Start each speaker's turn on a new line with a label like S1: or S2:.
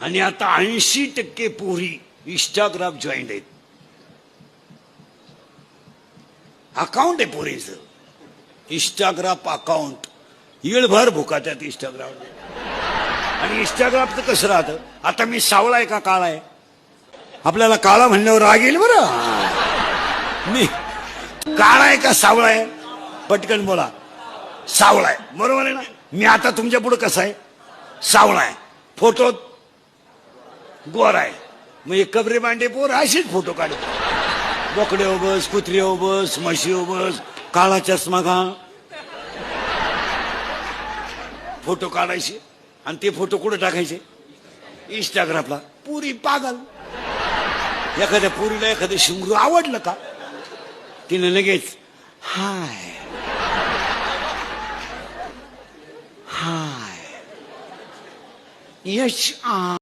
S1: आणि आता ऐंशी टक्के पोरी इंस्टाग्राम जॉईन आहेत. अकाउंट आहे पोरीचं. इंस्टाग्राम अकाउंट येळभर भुका त्यात इंस्टाग्राम आणि इंस्टाग्रामचं कसं राहतं? आता मी सावळा आहे का काळा आहे? आपल्याला काळा म्हणल्यावर राग येईल बरं. मी काळा आहे का सावळा आहे? पटकन बोला. सावळा आहे. बरोबर आहे ना? मी आता तुमच्यापुढे कसा आहे? सावळा आहे. फोटो गोर आहे. मग एक कबरे मांडे पोर असेच फोटो काढतो बोकडे बस कुत्रे बस म्हशी बस काळा चष्मा घा फोटो काढायचे आणि ते फोटो कुठे टाकायचे? इंस्टाग्रामला पुरी पागल. एखाद्या पुरीला एखादं शिंगरू आवडलं का? तिने लगेच हाय. हाय. यश आ